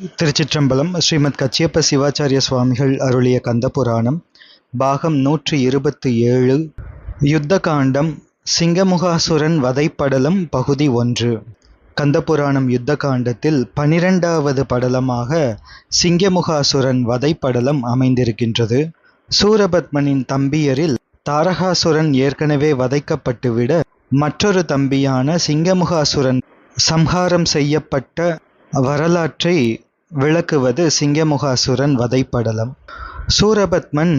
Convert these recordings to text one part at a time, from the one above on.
திருச்சிற்றம்பலம் ஸ்ரீமத் கச்சியப்ப சிவாச்சாரிய சுவாமிகள் அருளிய கந்தபுராணம் பாகம் நூற்றி இருபத்தி ஏழு யுத்த காண்டம் சிங்கமுகாசுரன் வதைப்படலம் பகுதி ஒன்று. கந்தபுராணம் யுத்த காண்டத்தில் பனிரெண்டாவது படலமாக சிங்கமுகாசுரன் வதைப்படலம் அமைந்திருக்கின்றது. சூரபத்மனின் தம்பியரில் தாரகாசுரன் ஏற்கனவே வதைக்கப்பட்டுவிட மற்றொரு தம்பியான சிங்கமுகாசுரன் சம்ஹாரம் செய்யப்பட்ட வரலாற்றை விளக்குவது சிங்கமுகாசுரன் வதைப்படலம். சூரபத்மன்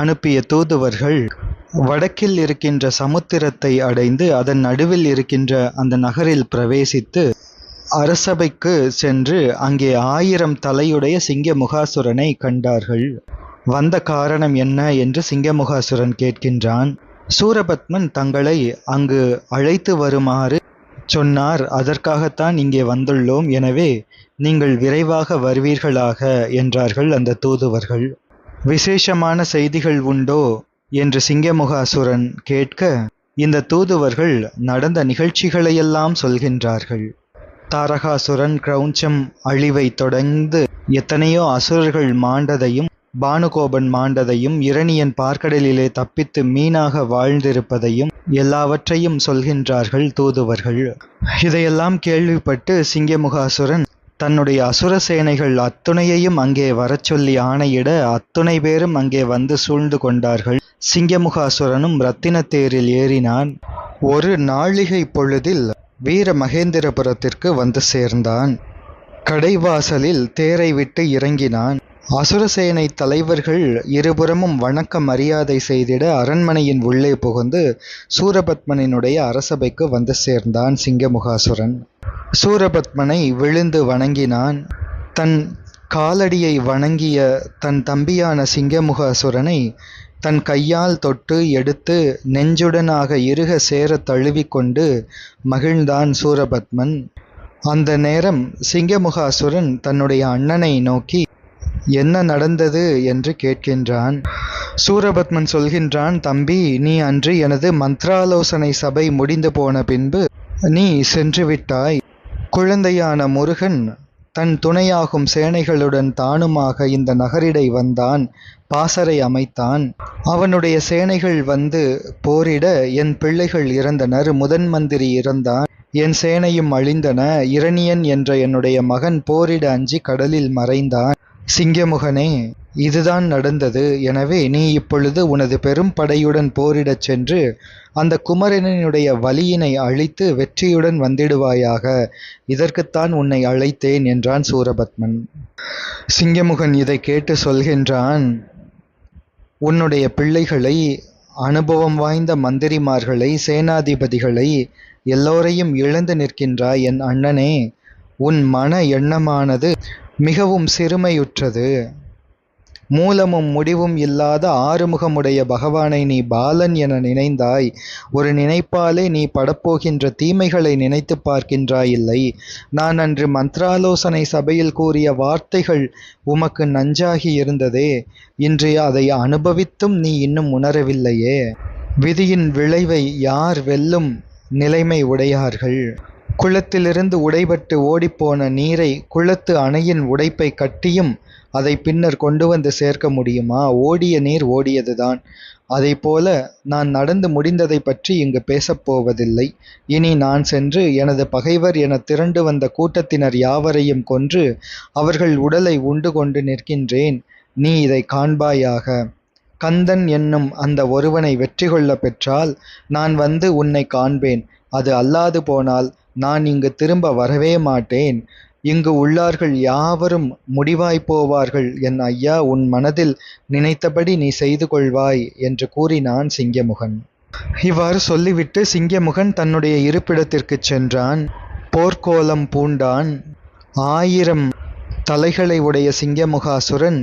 அனுப்பிய தூதுவர்கள் வடக்கில் இருக்கின்ற சமுத்திரத்தை அடைந்து அதன் நடுவில் இருக்கின்ற அந்த நகரில் பிரவேசித்து அரசபைக்கு சென்று அங்கே ஆயிரம் தலையுடைய சிங்கமுகாசுரனை கண்டார்கள். வந்த காரணம் என்ன என்று சிங்கமுகாசுரன் கேட்கின்றான். சூரபத்மன் தங்களை அங்கு அழைத்து வருமாறு சொன்னார். அதற்காகத்தான் இங்கே வந்துள்ளோம். எனவே நீங்கள் விரைவாக வருவீர்களாக என்றார்கள் அந்த தூதுவர்கள். விசேஷமான செய்திகள் உண்டோ? என்று சிங்கமுகாசுரன் கேட்க இந்த தூதுவர்கள் நடந்த நிகழ்ச்சிகளையெல்லாம் சொல்கின்றார்கள். தாரகாசுரன் கிரௌஞ்சம் அழிவை தொடர்ந்து எத்தனையோ அசுரர்கள் மாண்டதையும் பானுகோபன் மாண்டதையும் இரணியன் பார்க்கடலிலே தப்பித்து மீனாக வாழ்ந்திருப்பதையும் எல்லாவற்றையும் சொல்கின்றார்கள் தூதுவர்கள். இதையெல்லாம் கேள்விப்பட்டு சிங்கமுகாசுரன் தன்னுடைய அசுர சேனைகள் அத்துணையையும் அங்கே வரச்சொல்லி ஆணையிட அத்துணை பேரும் அங்கே வந்து சூழ்ந்து கொண்டார்கள். சிங்கமுகாசுரனும் ரத்தினத்தேரில் ஏறினான். ஒரு நாழிகை பொழுதில் வீர மகேந்திரபுரத்திற்கு வந்து சேர்ந்தான். கடைவாசலில் தேரை விட்டு இறங்கினான். அசுரசேனை தலைவர்கள் இருபுறமும் வணக்க மரியாதை செய்திட அரண்மனையின் உள்ளே புகுந்து சூரபத்மனினுடைய அரசபைக்கு வந்து சேர்ந்தான் சிங்கமுகாசுரன். சூரபத்மனை விழுந்து வணங்கினான். தன் காலடியை வணங்கிய தன் தம்பியான சிங்கமுகாசுரனை தன் கையால் தொட்டு எடுத்து நெஞ்சுடனாக இருக சேர தழுவிக்கொண்டு மகிழ்ந்தான் சூரபத்மன். அந்த நேரம் சிங்கமுகாசுரன் தன்னுடைய அண்ணனை நோக்கி என்ன நடந்தது என்று கேட்கின்றான். சூரபத்மன் சொல்கின்றான் தம்பி நீ அன்று எனது மந்த்ராலோசனை சபை முடிந்து போன பின்பு நீ சென்று விட்டாய். குழந்தையான முருகன் தன் துணையாகும் சேனைகளுடன் தானுமாக இந்த நகரிடை வந்தான் பாசறை அமைத்தான். அவனுடைய சேனைகள் வந்து போரிட என் பிள்ளைகள் இறந்தனர் முதன் மந்திரி இறந்தான். என் சேனையும் அழிந்தன இரணியன் என்ற என்னுடைய மகன் போரிட அஞ்சி கடலில் மறைந்தான். சிங்கமுகனே இதுதான் நடந்தது. எனவே நீ இப்பொழுது உனது பெரும் படையுடன் போரிடச் சென்று அந்த குமரனினுடைய வலியினை அழித்து வெற்றியுடன் வந்திடுவாயாக. இதற்குத்தான் உன்னை அழைத்தேன் என்றான் சூரபத்மன். சிங்கமுகன் இதை கேட்டு சொல்கின்றான் உன்னுடைய பிள்ளைகளை அனுபவம் வாய்ந்த மந்திரிமார்களை சேனாதிபதிகளை எல்லோரையும் இழந்து நிற்கின்றாய் என் அண்ணனே. உன் மன எண்ணமானது மிகவும் சிறுமையுற்றது. மூலமும் முடிவும் இல்லாத ஆறுமுகமுடைய பகவானை நீ பாலன் என நினைந்தாய். ஒரு நினைப்பாலே நீ படப்போகின்ற தீமைகளை நினைத்து பார்க்கின்றாயில்லை. நான் அன்று மந்த்ராலோசனை சபையில் கூறிய வார்த்தைகள் உமக்கு நஞ்சாகி இருந்ததே. இன்று அதை அனுபவித்தும் நீ இன்னும் உணரவில்லையே. விதியின் விளைவை யார் வெல்லும் நிலைமை உடையார்கள். குளத்திலிருந்து உடைபட்டு ஓடிப்போன நீரை குளத்து அணையின் உடைப்பை கட்டியும் அதை பின்னர் கொண்டு வந்து சேர்க்க முடியுமா? ஓடிய நீர் ஓடியதுதான். அதை போல நான் நடந்து முடிந்ததை பற்றி இங்கு பேசப்போவதில்லை இனி நான் சென்று எனது பகைவர் என திரண்டு வந்த கூட்டத்தினர் யாவரையும் கொன்று அவர்கள் உடலை உண்டு கொண்டு நிற்கின்றேன். நீ இதை காண்பாயாக. கந்தன் என்னும் அந்த ஒருவனை வெற்றி கொள்ள பெற்றால் நான் வந்து உன்னை காண்பேன். அது அல்லாது போனால் நான் இங்கு திரும்ப வரவே மாட்டேன். இங்கு உள்ளார்கள் யாவரும் முடிவாய்ப் போவார்கள். என் ஐயா உன் மனதில் நினைத்தபடி நீ செய்து கொள்வாய் என்று கூறினான் சிங்கமுகன். இவ்வாறு சொல்லிவிட்டு சிங்கமுகன் தன்னுடைய இருப்பிடத்திற்குச் சென்றான். போர்க்கோலம் பூண்டான். ஆயிரம் தலைகளை உடைய சிங்கமுகாசுரன்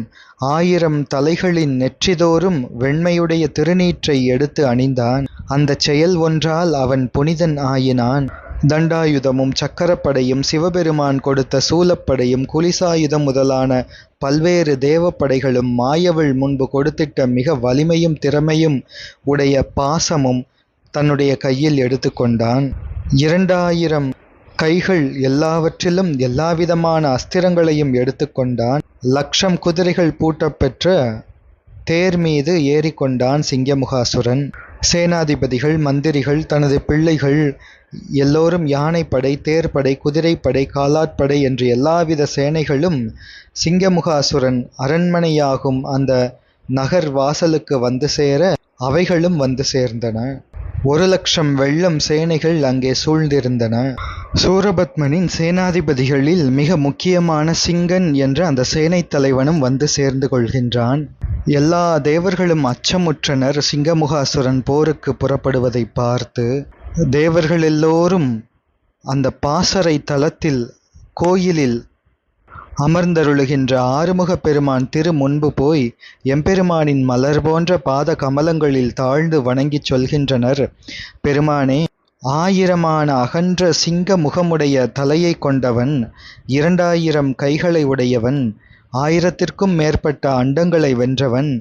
ஆயிரம் தலைகளின் நெற்றிதோறும் வெண்மையுடைய திருநீற்றை எடுத்து அணிந்தான். அந்தச் செயல் ஒன்றால் அவன் புனிதன் ஆயினான். தண்டாயுதமும் சக்கரப்படையும் சிவபெருமான் கொடுத்த சூலப்படையும் குலிசாயுதம் முதலான பல்வேறு தேவப்படைகளும் மாயவள் முன்பு கொடுத்திட்ட மிக வலிமையும் திறமையும் உடைய பாசமும் தன்னுடைய கையில் எடுத்துக்கொண்டான். இரண்டாயிரம் கைகள் எல்லாவற்றிலும் எல்லாவிதமான அஸ்திரங்களையும் எடுத்துக்கொண்டான். லக்ஷம் குதிரைகள் பூட்டப்பெற்ற தேர் மீது ஏறிக்கொண்டான் சிங்கமுகாசுரன். சேனாதிபதிகள் மந்திரிகள் தனது பிள்ளைகள் எல்லோரும் யானைப்படை தேர்ப்படை குதிரைப்படை காலாட்படை என்று எல்லாவித சேனைகளும் சிங்கமுகாசுரன் அரண்மனையாகும் அந்த நகர் வாசலுக்கு வந்து சேர அவைகளும் வந்து சேர்ந்தன. ஒரு லட்சம் வெள்ளம் சேனைகள் அங்கே சூழ்ந்திருந்தன. சூரபத்மனின் சேனாதிபதிகளில் மிக முக்கியமான சிங்கன் என்ற அந்த சேனைத் தலைவனும் வந்து சேர்ந்து கொள்கின்றான். எல்லா தேவர்களும் அச்சமுற்றனர். சிங்கமுகாசுரன் போருக்கு புறப்படுவதை பார்த்து தேவர்கள் எல்லோரும் அந்த பாசறை தலத்தில் கோயிலில் அமர்ந்தருளுகின்ற ஆறுமுகப் பெருமான் திரு முன்பு போய் எம்பெருமானின் மலர் போன்ற பாத கமலங்களில் தாழ்ந்து வணங்கிச் சொல்கின்றனர். பெருமானே ஆயிரமான அகன்ற சிங்க முகமுடைய தலையை கொண்டவன் இரண்டாயிரம் கைகளை உடையவன் ஆயிரத்திற்கும் மேற்பட்ட அண்டங்களை வென்றவன்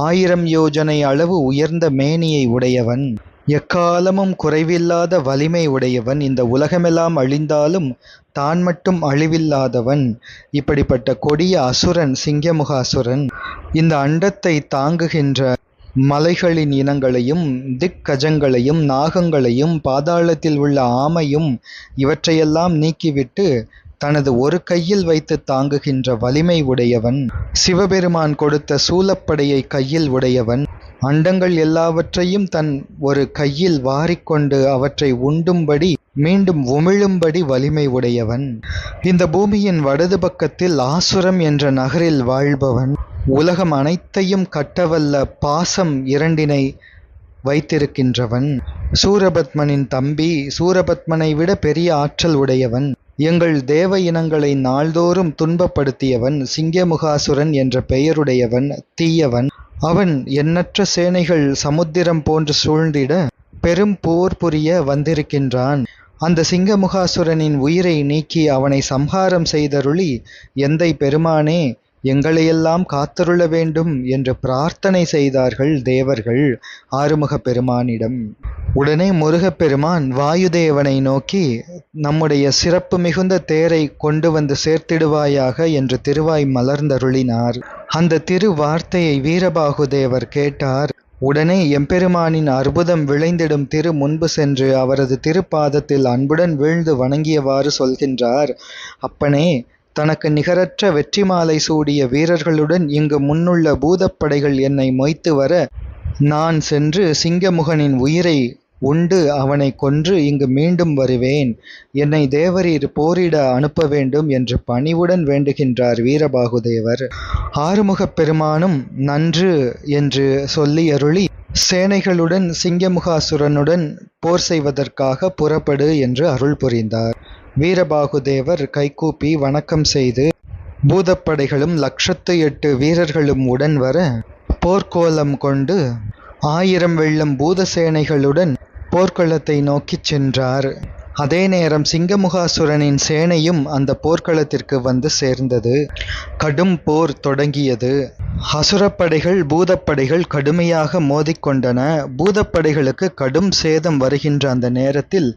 ஆயிரம் யோஜனை அளவு உயர்ந்த மேனியை உடையவன். எக்காலமும் குறைவில்லாத வலிமை உடையவன். இந்த உலகமெல்லாம் அழிந்தாலும் தான் மட்டும் அழிவில்லாதவன். இப்படிப்பட்ட கொடிய அசுரன் சிங்கமுகாசுரன் இந்த அண்டத்தை தாங்குகின்ற மலைகளின் இனங்களையும் திக்கஜங்களையும் நாகங்களையும் பாதாளத்தில் உள்ள ஆமையும் இவற்றையெல்லாம் நீக்கிவிட்டு தனது ஒரு கையில் வைத்து தாங்குகின்ற வலிமை உடையவன் சிவபெருமான் கொடுத்த சூலப்படையை கையில் உடையவன் அண்டங்கள் எல்லாவற்றையும் தன் ஒரு கையில் வாரிக்கொண்டு அவற்றை உண்டும்படி மீண்டும் உமிழும்படி வலிமை உடையவன். இந்த பூமியின் வடது பக்கத்தில் ஆசுரம் என்ற நகரில் வாழ்பவன். உலகம் அனைத்தையும் கட்டவல்ல பாசம் இரண்டினை வைத்திருக்கின்றவன். சூரபத்மனின் தம்பி சூரபத்மனை விட பெரிய ஆற்றல் உடையவன். எங்கள் தேவ இனங்களை நாள்தோறும் துன்பப்படுத்தியவன் சிங்கமுகாசுரன் என்ற பெயருடையவன் தீயவன். அவன் எண்ணற்ற சேனைகள் சமுத்திரம் போன்று சூழ்ந்திட பெரும் போர் புரிய வந்திருக்கின்றான். அந்த சிங்கமுகாசுரனின் உயிரை நீக்கி அவனை சம்ஹாரம் செய்தருளி எந்தை பெருமானே எங்களையெல்லாம் காத்தருள வேண்டும் என்று பிரார்த்தனை செய்தார்கள் தேவர்கள் ஆறுமுகப் பெருமானிடம் உடனே முருகப்பெருமான் வாயுதேவனை நோக்கி நம்முடைய சிறப்பு மிகுந்த தேரை கொண்டு வந்து சேர்த்திடுவாயாக என்று திருவாய் மலர்ந்தருளினார். அந்த திரு வார்த்தையை வீரபாகுதேவர் கேட்டார். உடனே எம்பெருமானின் அற்புதம் விளைந்திடும் திரு முன்பு சென்று அவரது திருப்பாதத்தில் அன்புடன் வீழ்ந்து வணங்கியவாறு சொல்கின்றார். அப்பனே தனக்கு நிகரற்ற வெற்றி மாலை சூடிய வீரர்களுடன் இங்கு முன்னுள்ள பூதப்படைகள் என்னை மொய்த்து வர நான் சென்று சிங்கமுகனின் உயிரை உண்டு அவனை கொன்று இங்கு மீண்டும் வருவேன். என்னை தேவரீர் போரிட அனுப்ப வேண்டும் என்று பணிவுடன் வேண்டுகின்றார் வீரபாகுதேவர். ஆறுமுகப் பெருமானும் நன்று என்று சொல்லி அருளி சேனைகளுடன் சிங்கமுகாசுரனுடன் போர் செய்வதற்காக புறப்படு என்று அருள் புரிந்தார். வீரபாகுதேவர் கைகூப்பி வணக்கம் செய்து பூதப்படைகளும் லட்சத்து எட்டு வீரர்களும் உடன் வர போர்க்கோலம் கொண்டு ஆயிரம் வெள்ளம் பூதசேனைகளுடன் போர்க்களத்தை நோக்கிச் சென்றார். அதே நேரம் சிங்கமுகாசுரனின் சேனையும் அந்த போர்க்களத்திற்கு வந்து சேர்ந்தது. கடும் போர் தொடங்கியது. அசுரப்படைகள் பூதப்படைகள் கடுமையாக மோதிக்கொண்டன. பூதப்படைகளுக்கு கடும் சேதம் வருகின்ற அந்த நேரத்தில்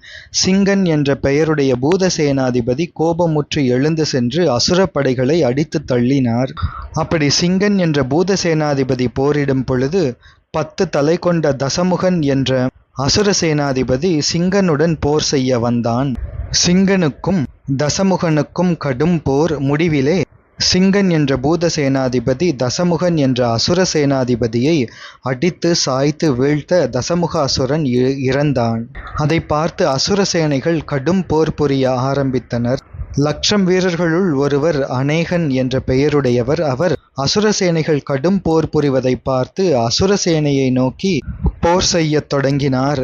சிங்கன் என்ற பெயருடைய பூத சேனாதிபதி கோபமுற்று எழுந்து சென்று அசுரப்படைகளை அடித்து தள்ளினார். அப்படி சிங்கன் என்ற பூத சேனாதிபதி போரிடும் பொழுது பத்து தலை கொண்ட தசமுகன் என்ற அசுர சேனாதிபதி சிங்கனுடன் போர் செய்ய வந்தான். சிங்கனுக்கும் தசமுகனுக்கும் கடும் போர் முடிவிலே சிங்கன் என்ற பூத சேனாதிபதி தசமுகன் என்ற அசுர சேனாதிபதியை அடித்து சாய்த்து வீழ்த்த தசமுகாசுரன் இ- இறந்தான். அதை பார்த்து அசுர சேனைகள் கடும் போர் புரிய ஆரம்பித்தனர். லட்சம் வீரர்களுள் ஒருவர் அநேகன் என்ற பெயருடையவர். அவர் அசுர சேனைகள் கடும் போர் புரிவதை பார்த்து அசுர சேனையை நோக்கி போர் செய்யத் தொடங்கினார்.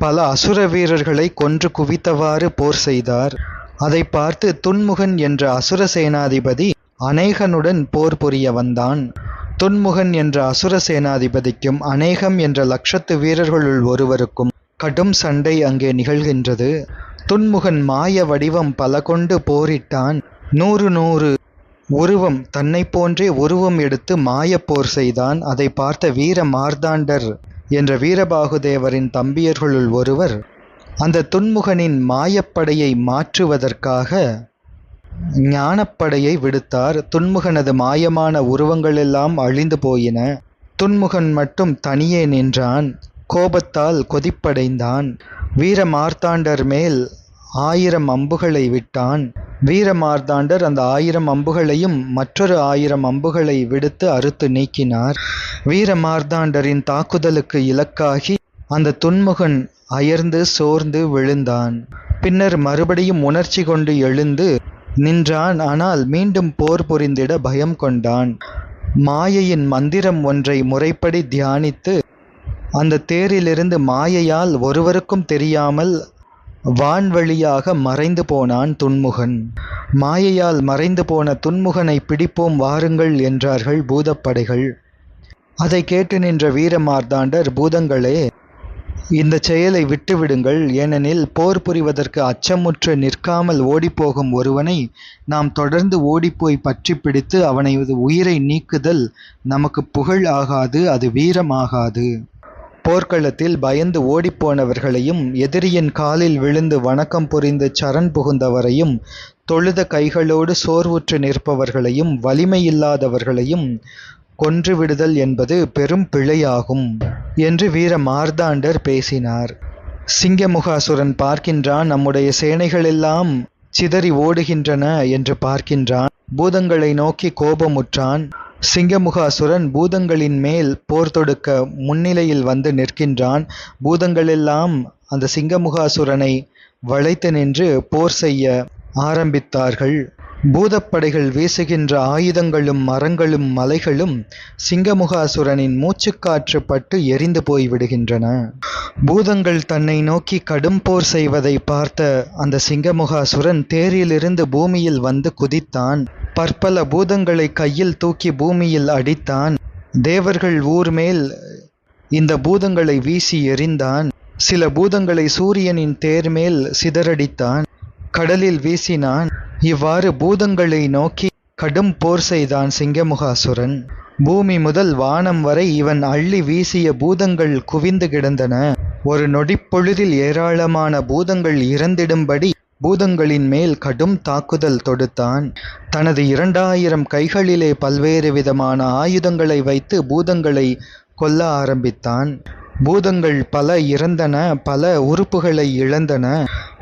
பல அசுர வீரர்களை கொன்று குவித்தவாறு போர் செய்தார். அதை பார்த்து துன்முகன் என்ற அசுர சேனாதிபதி அநேகனுடன் போர் புரிய வந்தான். துன்முகன் என்ற அசுர சேனாதிபதிக்கும் அநேகம் என்ற லட்சத்து வீரர்களுள் ஒருவருக்கும் கடும் சண்டை அங்கே நிகழ்கின்றது. துன்முகன் மாய வடிவம் பல கொண்டு போரிட்டான். நூறு நூறு உருவம் தன்னைப் போன்றே உருவம் எடுத்து மாயப்போர் செய்தான். அதை பார்த்த வீர மார்த்தாண்டர் என்ற வீரபாகுதேவரின் தம்பியர்களுள் ஒருவர் அந்த துன்முகனின் மாயப்படையை மாற்றுவதற்காக ஞானப்படையை விடுத்தார். துன்முகனது மாயமான உருவங்களெல்லாம் அழிந்து போயின. துன்முகன் மட்டும் தனியே நின்றான். கோபத்தால் கொதிப்படைந்தான். வீர மார்த்தாண்டர் மேல் ஆயிரம் அம்புகளை விட்டான். வீரமார்த்தாண்டர் அந்த ஆயிரம் அம்புகளையும் மற்றொரு ஆயிரம் அம்புகளை விடுத்து அறுத்து நீக்கினார். வீரமார்த்தாண்டரின் தாக்குதலுக்கு இலக்காகி அந்த துன்முகன் அயர்ந்து சோர்ந்து விழுந்தான். பின்னர் மறுபடியும் உணர்ச்சி கொண்டு எழுந்து நின்றான். ஆனால் மீண்டும் போர் புரிந்திட பயம் கொண்டான். மாயையின் மந்திரம் ஒன்றை முறைப்படி தியானித்து அந்த தேரிலிருந்து மாயையால் ஒருவருக்கும் தெரியாமல் வான்வழியாக மறைந்து போனான் துன்முகன். மாயையால் மறைந்து போன துன்முகனை பிடிப்போம் வாருங்கள் என்றார்கள் பூதப்படைகள். அதை கேட்டு நின்ற வீரமார்த்தாண்டர் பூதங்களே இந்த செயலை விட்டுவிடுங்கள். ஏனெனில் போர் புரிவதற்கு அச்சமுற்று நிற்காமல் ஓடிப்போகும் ஒருவனை நாம் தொடர்ந்து ஓடிப்போய் பற்றி பிடித்து அவனை உயிரை நீக்குதல் நமக்கு புகழ் ஆகாது அது வீரமாகாது போர்க்களத்தில் பயந்து ஓடிப்போனவர்களையும் எதிரியின் காலில் விழுந்து வணக்கம் புரிந்து சரண் புகுந்தவரையும் தொழுத கைகளோடு சோர்வுற்று நிற்பவர்களையும் வலிமையில்லாதவர்களையும் கொன்றுவிடுதல் என்பது பெரும் பிழையாகும் என்று வீர மார்த்தாண்டர் பேசினார். சிங்கமுகாசுரன் பார்க்கின்றான் நம்முடைய சேனைகளெல்லாம் சிதறி ஓடுகின்றன என்று பார்க்கின்றான். பூதங்களை நோக்கி கோபமுற்றான். சிங்கமுகாசுரன் பூதங்களின் மேல் போர் தொடுக்க முன்னிலையில் வந்து நிற்கின்றான். பூதங்களெல்லாம் அந்த சிங்கமுகாசுரனை வளைத்து நின்று போர் செய்ய ஆரம்பித்தார்கள். பூதப்படைகள் வீசுகின்ற ஆயுதங்களும் மரங்களும் மலைகளும் சிங்கமுகாசுரனின் மூச்சுக்காற்று பட்டு எரிந்து போய்விடுகின்றன பூதங்கள் தன்னை நோக்கி கடும் போர் செய்வதை பார்த்த அந்த சிங்கமுகாசுரன் தேரிலிருந்து பூமியில் வந்து குதித்தான். பற்பல பூதங்களை கையில் தூக்கி பூமியில் அடித்தான். தேவர்கள் ஊர் மேல் இந்த பூதங்களை வீசி எறிந்தான். சில பூதங்களை சூரியனின் தேர் மேல் சிதறடித்தான். கடலில் வீசினான். இவ்வாறு பூதங்களை நோக்கி கடும் போர் செய்தான் சிங்கமுகாசுரன். பூமி முதல் வானம் வரை இவன் அள்ளி வீசிய பூதங்கள் குவிந்து கிடந்தன. ஒரு நொடிப்பொழுதில் ஏராளமான பூதங்கள் இறந்திடும்படி பூதங்களின் மேல் கடும் தாக்குதல் தொடுத்தான். தனது இரண்டாயிரம் கைகளிலே பல்வேறு விதமான ஆயுதங்களை வைத்து பூதங்களை கொல்ல ஆரம்பித்தான். பூதங்கள் பல இறந்தன பல உறுப்புகளை இழந்தன.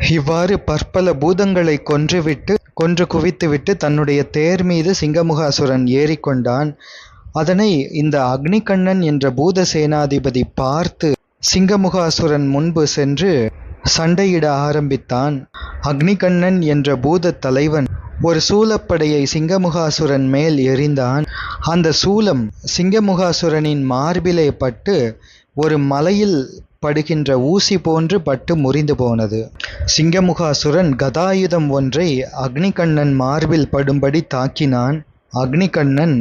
இவ்வாறு பற்பல பூதங்களை கொன்றுவிட்டு கொன்று குவித்துவிட்டு தன்னுடைய தேர் மீது சிங்கமுகாசுரன் ஏறிக்கொண்டான். அதனை இந்த அக்னிகண்ணன் என்ற பூத சேனாதிபதி பார்த்து சிங்கமுகாசுரன் முன்பு சென்று சண்டையிட ஆரம்பித்தான். அக்னிகண்ணன் என்ற பூத தலைவன் ஒரு சூலப்படையை சிங்கமுகாசுரன் மேல் எறிந்தான். அந்த சூலம் சிங்கமுகாசுரனின் மார்பிலே பட்டு ஒரு மலையில் படுகின்ற ஊசி போன்று பட்டு முறிந்து போனது. சிங்கமுகாசுரன் கதாயுதம் ஒன்றை அக்னிகண்ணன் மார்பில் படும்படி தாக்கினான். அக்னிகண்ணன்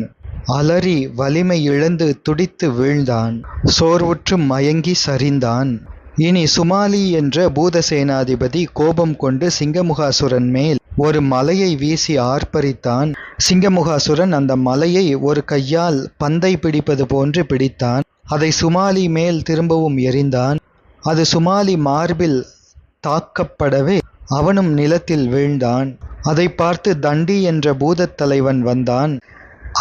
அலறி வலிமை இழந்து துடித்து வீழ்ந்தான். சோர்வுற்று மயங்கி சரிந்தான். இனி சுமாலி என்ற பூதசேனாதிபதி கோபம் கொண்டு சிங்கமுகாசுரன் மேல் ஒரு மலையை வீசி ஆர்ப்பரித்தான். சிங்கமுகாசுரன் அந்த மலையை ஒரு கையால் பந்தை பிடிப்பது போன்று பிடித்தான். அதை சுமாலி மேல் திரும்பவும் எறிந்தான். அது சுமாலி மார்பில் தாக்கப்படவே அவனும் நிலத்தில் வீழ்ந்தான். அதை பார்த்து தண்டி என்ற பூதத் தலைவன் வந்தான்.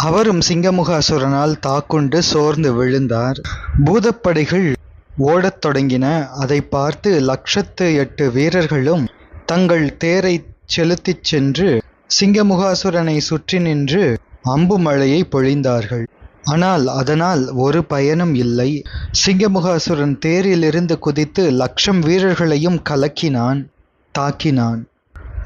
அவரும் சிங்கமுகாசுரனால் தாக்குண்டு சோர்ந்து விழுந்தார். பூதப்படைகள் ஓடத் தொடங்கின. அதை பார்த்து லட்சத்து எட்டு வீரர்களும் தங்கள் தேரை செலுத்திச் சென்று சிங்கமுகாசுரனை சுற்றி நின்று அம்பு மழையை பொழிந்தார்கள். ஆனால் அதனால் ஒரு பயனும் இல்லை. சிங்கமுகாசுரன் தேரிலிருந்து குதித்து லட்சம் வீரர்களையும் கலக்கினான் தாக்கினான்.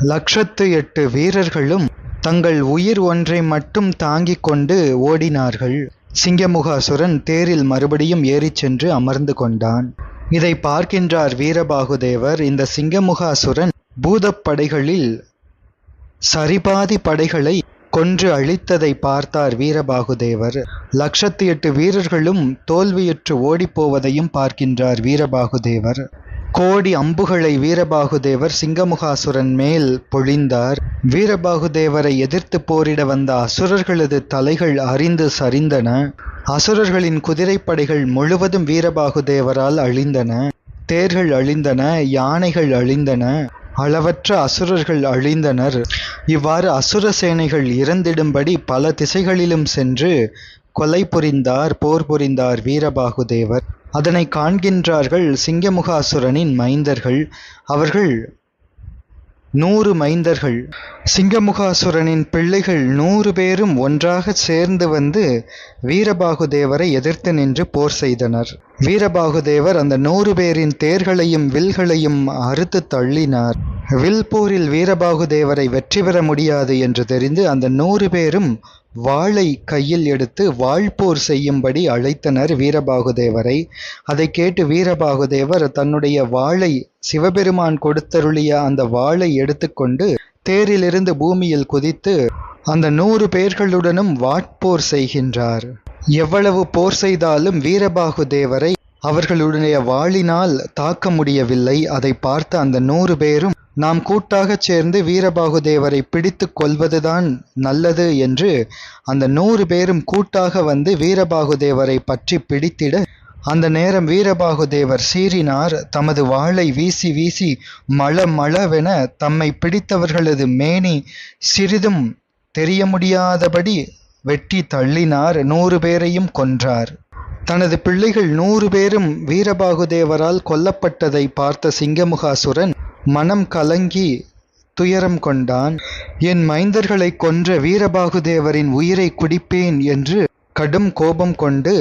லட்சத்து எட்டு வீரர்களும் தங்கள் உயிர் ஒன்றை மட்டும் தாங்கிக் கொண்டு ஓடினார்கள். சிங்கமுகாசுரன் தேரில் மறுபடியும் ஏறிச் சென்று அமர்ந்து கொண்டான். இதை பார்க்கின்றார் வீரபாகுதேவர். இந்த சிங்கமுகாசுரன் பூதப்படைகளில் சரிபாதி படைகளை கொன்று அழித்ததை பார்த்தார் வீரபாகுதேவர். லட்சத்து எட்டு வீரர்களும் தோல்வியுற்று ஓடிப்போவதையும் பார்க்கின்றார் வீரபாகுதேவர். கோடி அம்புகளை வீரபாகுதேவர் சிங்கமுகாசுரன் மேல் பொழிந்தார். வீரபாகுதேவரை எதிர்த்து போரிட வந்த அசுரர்களது தலைகள் அறிந்து சரிந்தன. அசுரர்களின் குதிரைப்படைகள் முழுவதும் வீரபாகுதேவரால் அழிந்தன. தேர்கள் அழிந்தன யானைகள் அழிந்தன. அளவற்ற அசுரர்கள் அழிந்தனர். இவ்வாறு அசுர சேனைகள் இறந்திடும்படி பல திசைகளிலும் சென்று கொலை புரிந்தார் போர் புரிந்தார் வீரபாகுதேவர். அதனை காண்கின்றார்கள் சிங்கமுகாசுரனின் மைந்தர்கள். அவர்கள் நூறு மைந்தர்கள். சிங்கமுகாசுரனின் பிள்ளைகள் நூறு பேரும் ஒன்றாக சேர்ந்து வந்து வீரபாகுதேவரை எதிர்த்து நின்று போர் செய்தனர். வீரபாகுதேவர் அந்த நூறு பேரின் தேர்களையும் வில்களையும் அறுத்து தள்ளினார். வில்பூரில் வீரபாகுதேவரை வெற்றி பெற முடியாது என்று தெரிந்து அந்த நூறு பேரும் வாளை கையில் எடுத்து வாழ்போர் செய்யும்படி அழைத்தனர் வீரபாகுதேவரை. அதை கேட்டு வீரபாகுதேவர் தன்னுடைய வாளை சிவபெருமான் கொடுத்தருளிய அந்த வாளை எடுத்துக்கொண்டு தேரிலிருந்து பூமியில் குதித்து அந்த நூறு பேர்களுடனும் வாட்போர் செய்கின்றார். எவ்வளவு போர் செய்தாலும் வீரபாகுதேவரை அவர்களுடைய வாளினால் தாக்க முடியவில்லை. அதை பார்த்த அந்த நூறு பேரும் நாம் கூட்டாகச் சேர்ந்து வீரபாகுதேவரை பிடித்து கொள்வதுதான் நல்லது என்று அந்த நூறு பேரும் கூட்டாக வந்து வீரபாகுதேவரை பற்றி பிடித்திட அந்த நேரம் வீரபாகுதேவர் சீறினார். தமது வாளை வீசி வீசி மள மளவென தம்மை பிடித்தவர்களது மேனி சிறிதும் தெரிய முடியாதபடி வெட்டி தள்ளினார் நூறு பேரையும் கொன்றார். தனது பிள்ளைகள் நூறு பேரும் வீரபாகுதேவரால் கொல்லப்பட்டதை பார்த்த சிங்கமுகாசுரன் மனம் கலங்கி துயரம் கொண்டான். என் மைந்தர்களை கொன்ற வீரபாகுதேவரின் உயிரை குடிப்பேன் என்று கடும் கோபம் கொண்டு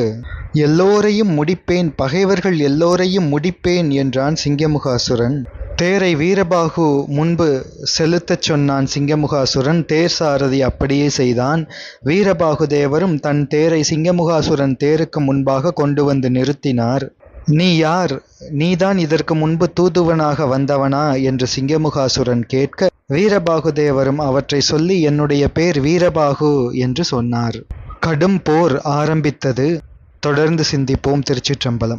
எல்லோரையும் முடிப்பேன் பகைவர்கள் எல்லோரையும் முடிப்பேன் என்றான் சிங்கமுகாசுரன். தேரை வீரபாகு முன்பு செலுத்தச் சொன்னான் சிங்கமுகாசுரன் தேர் சாரதி அப்படியே செய்தான். வீரபாகு தேவரும் தன் தேரை சிங்கமுகாசுரன் தேருக்கு முன்பாக கொண்டு வந்து நிறுத்தினார். நீ யார்? நீதான் இதற்கு முன்பு தூதுவனாக வந்தவனா? என்று சிங்கமுகாசுரன் கேட்க வீரபாகுதேவரும் அவற்றை சொல்லி என்னுடைய பேர் வீரபாகு என்று சொன்னார். கடும் போர் ஆரம்பித்தது. தொடர்ந்து சிந்திப்போம் திருச்சிற்றம்பலம்.